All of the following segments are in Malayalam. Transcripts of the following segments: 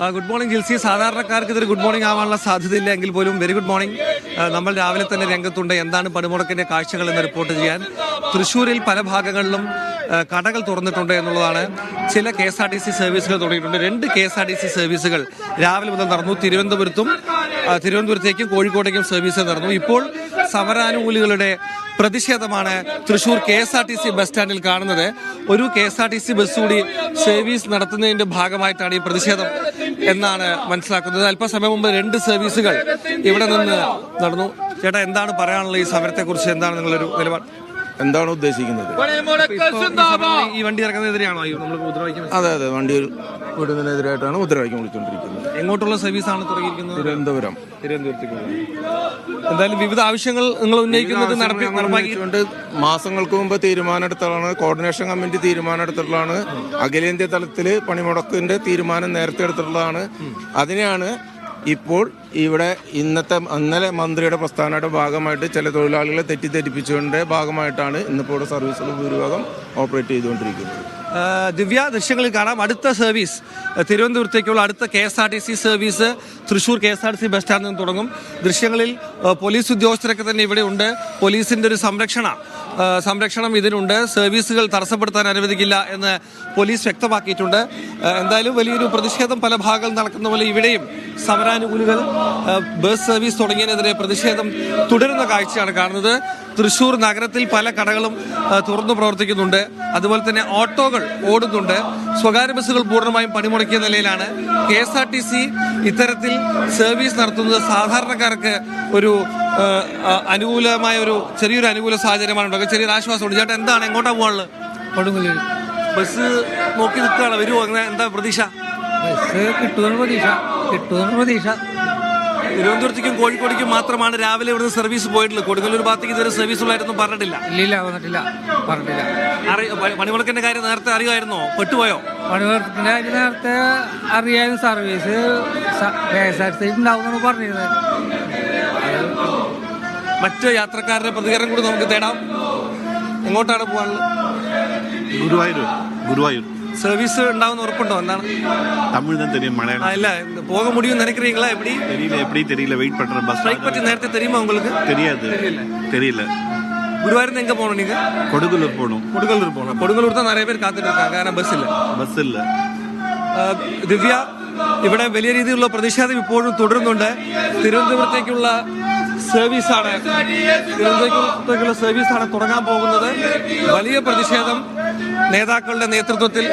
Good morning Jilsy. സാധാരണക്കാർക്ക് ഇതൊരു ഗുഡ് മോർണിംഗ് ആവാനുള്ള സാധ്യതയില്ല എങ്കിൽ പോലും വെരി ഗുഡ് മോർണിംഗ് നമ്മൾ രാവിലെ തന്നെ രംഗത്തുണ്ട്. എന്താണ് പണിമുടക്കിന്റെ കാഴ്ചകൾ എന്ന് റിപ്പോർട്ട് ചെയ്യാൻ. തൃശ്ശൂരിൽ പല ഭാഗങ്ങളിലും കടകൾ തുറന്നിട്ടുണ്ട് എന്നുള്ളതാണ്. ചില K S R T C സർവീസുകൾ തുടങ്ങിയിട്ടുണ്ട്. രണ്ട് K S R T C സർവീസുകൾ രാവിലെ മുതൽ നടന്നു. തിരുവനന്തപുരത്തും തിരുവനന്തപുരത്തേക്കും കോഴിക്കോട്ടേക്കും സർവീസ് നടന്നു. ഇപ്പോൾ സമരാനുകൂലികളുടെ പ്രതിഷേധമാണ് Thrissur K S R T C bus സ്റ്റാൻഡിൽ കാണുന്നത്. ഒരു K S R T C bus കൂടി സർവീസ് നടത്തുന്നതിന്റെ ഭാഗമായിട്ടാണ് ഈ പ്രതിഷേധം എന്നാണ് മനസ്സിലാക്കുന്നത്. അല്പസമയം മുമ്പ് രണ്ട് സർവീസുകൾ ഇവിടെ നിന്ന് നടന്നു. ചേട്ടാ എന്താണ് പറയാനുള്ളത് ഈ സമരത്തെ കുറിച്ച് എന്താണ് നിങ്ങളൊരു നിലപാട്? എന്താണ് ഉദ്ദേശിക്കുന്നത്? ഈ വണ്ടി ഇറക്കുന്നതിനെതിരെയാണോ നമ്മൾ മുദ്രാവാക്യം അതെ അതെ വണ്ടി വിടുന്നതിനെതിരായിട്ടാണ് മുദ്രാവാക്യം വിളിച്ചുകൊണ്ടിരിക്കുന്നത് എങ്ങോട്ടുള്ള സർവീസാണ് തുടങ്ങിയിരിക്കുന്നത്? തിരുവനന്തപുരം. തിരുവനന്തപുരത്തേക്ക് എന്തായാലും വിവിധ ആവശ്യങ്ങൾ നിങ്ങൾ ഉന്നയിക്കുന്നത് നടപ്പി നടപ്പാക്കിയിട്ടുണ്ട് മാസങ്ങൾക്ക് മുമ്പ് തീരുമാനമെടുത്തതാണ് കോർഡിനേഷൻ കമ്മിറ്റി തീരുമാനമെടുത്തിട്ടുള്ളതാണ് അഖിലേന്ത്യാ തലത്തിൽ പണിമുടക്കിന്റെ തീരുമാനം നേരത്തെ എടുത്തിട്ടുള്ളതാണ്. അതിനെയാണ് ഇപ്പോൾ ഇവിടെ ഇന്നത്തെ ഇന്നലെ മന്ത്രിയുടെ പ്രസ്ഥാനയുടെ ഭാഗമായിട്ട് ചില തൊഴിലാളികളെ തെറ്റിദ്ധരിപ്പിച്ചുകൊണ്ട് ഭാഗമായിട്ടാണ് ഇന്നിപ്പോൾ ഇവിടെ സർവീസുകൾ ഭൂരിഭാഗം ഓപ്പറേറ്റ് ചെയ്തുകൊണ്ടിരിക്കുന്നത്. ദിവ്യ ദൃശ്യങ്ങളിൽ കാണാം. അടുത്ത സർവീസ് തിരുവനന്തപുരത്തേക്കുള്ള അടുത്ത K S R T C service Thrissur K S R T C bus സ്റ്റാൻഡിൽ നിന്ന് തുടങ്ങും. ദൃശ്യങ്ങളിൽ പോലീസ് ഉദ്യോഗസ്ഥരൊക്കെ തന്നെ ഇവിടെ ഉണ്ട്. പോലീസിന്റെ ഒരു സംരക്ഷണ സംരക്ഷണം ഇതിനുണ്ട്. സർവീസുകൾ തടസ്സപ്പെടുത്താൻ അനുവദിക്കില്ല എന്ന് പോലീസ് വ്യക്തമാക്കിയിട്ടുണ്ട്. എന്തായാലും വലിയൊരു പ്രതിഷേധം പല ഭാഗങ്ങളിൽ നടക്കുന്ന പോലെ ഇവിടെയും സമരാനുകൂലികൾ ബസ് സർവീസ് തുടങ്ങിയതിനെതിരെ പ്രതിഷേധം തുടരുന്ന കാഴ്ചയാണ് കാണുന്നത്. തൃശ്ശൂർ നഗരത്തിൽ പല കടകളും തുറന്നു പ്രവർത്തിക്കുന്നുണ്ട്. അതുപോലെ തന്നെ ഓട്ടോകൾ ഓടുന്നുണ്ട്. സ്വകാര്യ ബസ്സുകൾ പൂർണമായും പണിമുടക്കിയ നിലയിലാണ്. K S R T C ഇത്തരത്തിൽ സർവീസ് നടത്തുന്നത് സാധാരണക്കാർക്ക് ഒരു അനുകൂലമായ ഒരു ചെറിയൊരു അനുകൂല സാഹചര്യമാണ് ഉണ്ടാകുക ചെറിയൊരു ആശ്വാസമുണ്ട്. ചേട്ടാ എന്താണ്? എങ്ങോട്ടാണ് പോകാനുള്ളത് കൊടുങ്ങല്ലൂർ ബസ് നോക്കി നിൽക്കുകയാണ്. വരുമോ അങ്ങനെ എന്താ പ്രതീക്ഷ? ബസ് കിട്ടുമെന്ന് പ്രതീക്ഷ. കിട്ടുമെന്ന് പ്രതീക്ഷ. തിരുവനന്തപുരത്തേക്കും കോഴിക്കോടേക്കും മാത്രമാണ് രാവിലെ ഇവിടുന്ന് സർവീസ് പോയിട്ടുള്ളത്. കൊടുങ്ങല്ലൂർ ഭാഗത്തേക്ക് ഇതുവരെ സർവീസ് ഉള്ളായിരുന്നു പറഞ്ഞിട്ടില്ല. ഇല്ല വന്നിട്ടില്ല. പറഞ്ഞിട്ടില്ല. അറിയാം മണിമുടക്കിന്റെ കാര്യം നേരത്തെ അറിയുമായിരുന്നോ? പെട്ടുപോയോ? പണിവർത്തിന്റെ നേരത്തെ അറിയാനും service K S R C ഉണ്ടാവും പറഞ്ഞിരുന്നത് മറ്റ് യാത്രക്കാരുടെ പ്രതികരണം കൂടി നമുക്ക് തേടാം. എങ്ങോട്ടാണ് പോകാനുള്ളത്? ഗുരുവായൂർ ഗുരുവായൂർ. சர்வீஸ் உண்டாகும் உறப்புண்டோ என்னன்னு தமிழ் தான் தெரியும் மலையாளம். இல்ல போக முடியும்னு நினைக்கிறீங்களா எப்படி? தெரியல எப்படி தெரியல வெயிட் பண்றேன் பஸ் ஸ்ட்ரைக் பத்தி நேரத்தை தெரியுமா உங்களுக்கு? தெரியாது. தெரியல. குருவாயூர்ந்து எங்க போகணும் நீங்க? கொடுங்கலூர் போகணும் கொடுங்கலூர் போகணும் கொடுங்கலூர் தான் நிறைய பேர் காத்துட்டு இருக்காங்க ஆனா பஸ் இல்ல. ബസ് ഇല്ല ദിവ്യ ഇവിടെ വലിയ രീതിയിലുള്ള പ്രതിഷേധം ഇപ്പോഴും തുടരുന്നുണ്ട് തിരുവനന്തപുരത്തേക്കുള്ള സർവീസാണ്. തിരുവനന്തപുരത്തേക്കുള്ള സർവീസാണ് തുടങ്ങാൻ പോകുന്നത്. വലിയ പ്രതിഷേധം നേതാക്കളുടെ നേതൃത്വത്തിൽ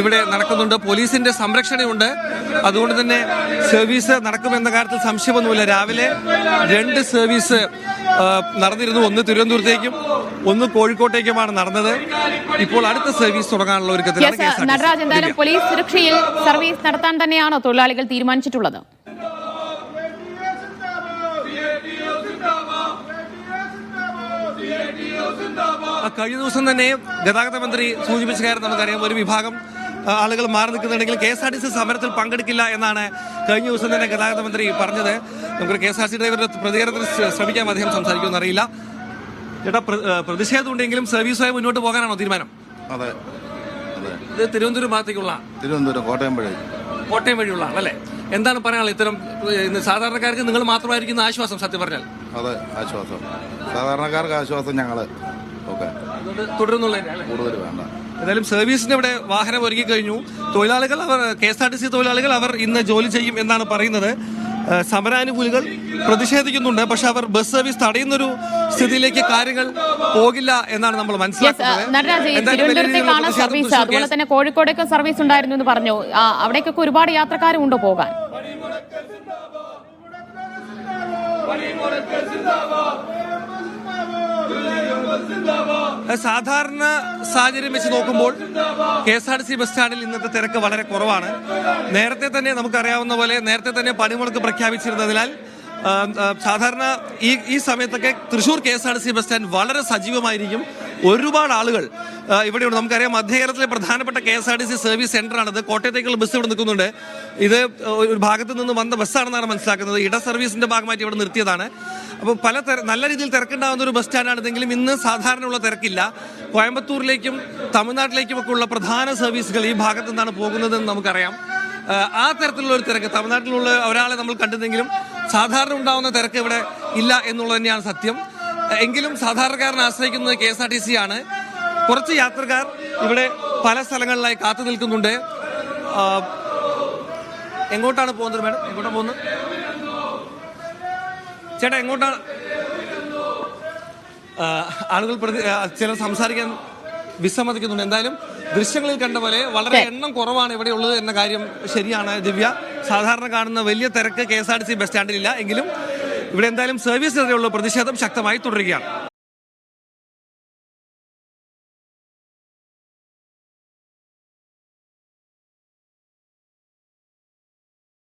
ഇവിടെ നടക്കുന്നുണ്ട്. പോലീസിന്റെ സംരക്ഷണയുണ്ട്. അതുകൊണ്ട് തന്നെ സർവീസ് നടക്കുമെന്ന കാര്യത്തിൽ സംശയമൊന്നുമില്ല. രാവിലെ രണ്ട് സർവീസ് നടന്നിരുന്നു. ഒന്ന് തിരുവനന്തപുരത്തേക്കും ഒന്ന് കോഴിക്കോട്ടേക്കുമാണ് നടന്നത്. ഇപ്പോൾ അടുത്ത സർവീസ് തുടങ്ങാനുള്ള ഒരുക്കത്തിൽ. നടരാജ് എന്തായാലും പോലീസ് സുരക്ഷയിൽ സർവീസ് നടത്താൻ തന്നെയാണോ തൊഴിലാളികൾ തീരുമാനിച്ചിട്ടുള്ളത്. കഴിഞ്ഞ ദിവസം തന്നെ ഗതാഗത മന്ത്രി സൂചിപ്പിച്ച കാര്യം നമുക്കറിയാം. ഒരു വിഭാഗം ആളുകൾ മാറി നിൽക്കുന്നുണ്ടെങ്കിൽ K S R T C സമരത്തിൽ പങ്കെടുക്കില്ല എന്നാണ് കഴിഞ്ഞ ദിവസം തന്നെ ഗതാഗത മന്ത്രി പറഞ്ഞത്. നമുക്ക് കെ എസ് ആർ സി ഡ്രൈവറുടെ പ്രതികരണത്തിന് ശ്രമിക്കാൻ അദ്ദേഹം സംസാരിക്കുമെന്ന് അറിയില്ല. ചേട്ടാ പ്രതിഷേധം ഉണ്ടെങ്കിലും സർവീസുമായി മുന്നോട്ട് പോകാനാണോ തീരുമാനം? അതെ. ഇത് തിരുവനന്തപുരം ഭാഗത്തേക്കുള്ള തിരുവനന്തപുരം കോട്ടയം വഴി. കോട്ടയം വഴിയുള്ള അല്ലേ? എന്താണ് പറയാനുള്ളത്? ഇത്തരം സാധാരണക്കാർക്ക് നിങ്ങൾ മാത്രമായിരിക്കുന്ന ആശ്വാസം സത്യം പറഞ്ഞാൽ. അതെ ആശ്വാസം. സാധാരണക്കാർക്ക് ആശ്വാസം ഞങ്ങൾ. ഓക്കെ. അതുകൊണ്ട് കൂടുതൽ വേണ്ട. ഏതായാലും സർവീസിന് ഇവിടെ വാഹനം ഒരുങ്ങി കഴിഞ്ഞു. തൊഴിലാളികൾ അവർ K S R T C തൊഴിലാളികൾ അവർ ഇന്ന് ജോലി ചെയ്യും എന്നാണ് പറയുന്നത്. സമരാനുകൂലികൾ പ്രതിഷേധിക്കുന്നുണ്ട്. പക്ഷെ അവർ ബസ് സർവീസ് തടയുന്നൊരു സ്ഥിതിയിലേക്ക് കാര്യങ്ങൾ പോകില്ല എന്നാണ് നമ്മൾ മനസ്സിലാക്കുന്നത്. സർവീസ്. അതുപോലെ തന്നെ കോഴിക്കോടേക്ക് സർവീസ് ഉണ്ടായിരുന്നു എന്ന് പറഞ്ഞു. അവിടേക്കൊക്കെ ഒരുപാട് യാത്രക്കാരും ഉണ്ടോ പോകാൻ. സാധാരണ സാഹചര്യം വെച്ച് നോക്കുമ്പോൾ K S R T C bus സ്റ്റാൻഡിൽ ഇന്നത്തെ തിരക്ക് വളരെ കുറവാണ്. നേരത്തെ തന്നെ നമുക്കറിയാവുന്ന പോലെ നേരത്തെ തന്നെ പണിമുടക്ക് പ്രഖ്യാപിച്ചിരുന്നതിനാൽ സാധാരണ ഈ ഈ സമയത്തൊക്കെ Thrissur K S R T C bus stand വളരെ സജീവമായിരിക്കും. ഒരുപാട് ആളുകൾ ഇവിടെയുണ്ട്. നമുക്കറിയാം മധ്യകേരളത്തിലെ പ്രധാനപ്പെട്ട K S R T C service സെന്ററാണിത്. കോട്ടയത്തേക്കുള്ള ബസ് ഇവിടെ നിൽക്കുന്നുണ്ട്. ഇത് ഒരു ഭാഗത്ത് നിന്ന് വന്ന ബസ്സാണെന്നാണ് മനസ്സിലാക്കുന്നത്. ഇട സർവീസിന്റെ ഭാഗമായിട്ട് ഇവിടെ നിർത്തിയതാണ്. അപ്പോൾ പല നല്ല രീതിയിൽ തിരക്കുണ്ടാകുന്ന ഒരു ബസ് സ്റ്റാൻഡാണെങ്കിലും ഇന്ന് സാധാരണയുള്ള തിരക്കില്ല. കോയമ്പത്തൂരിലേക്കും തമിഴ്നാട്ടിലേക്കും ഒക്കെ ഉള്ള പ്രധാന സർവീസുകൾ ഈ ഭാഗത്തു നിന്നാണ് പോകുന്നതെന്ന് നമുക്കറിയാം. ആ, തരത്തിലുള്ള ഒരു തിരക്ക് തമിഴ്നാട്ടിലുള്ള ഒരാളെ നമ്മൾ കണ്ടിരുന്നെങ്കിലും സാധാരണ ഉണ്ടാകുന്ന തിരക്ക് ഇവിടെ ഇല്ല എന്നുള്ളത് തന്നെയാണ് സത്യം. എങ്കിലും സാധാരണക്കാരനെ ആശ്രയിക്കുന്നത് K S R T C ആണ്. കുറച്ച് യാത്രക്കാർ ഇവിടെ പല സ്ഥലങ്ങളിലായി കാത്തു നിൽക്കുന്നുണ്ട്. എങ്ങോട്ടാണ് പോകുന്നത് മാഡം? എങ്ങോട്ടാണ് പോകുന്നത്? ചേട്ടാ എങ്ങോട്ടാണ് ആളുകൾ ചിലർ സംസാരിക്കാൻ വിസമ്മതിക്കുന്നുണ്ട്. എന്തായാലും ദൃശ്യങ്ങളിൽ കണ്ട പോലെ വളരെ എണ്ണം കുറവാണ് ഇവിടെ ഉള്ളത് എന്ന കാര്യം ശരിയാണ് ദിവ്യ. സാധാരണ കാണുന്ന വലിയ തിരക്ക് K S R T C bus സ്റ്റാൻഡിലില്ല. എങ്കിലും ഇവിടെ എന്തായാലും സർവീസിനെതിരെയുള്ള പ്രതിഷേധം ശക്തമായി തുടരുകയാണ്.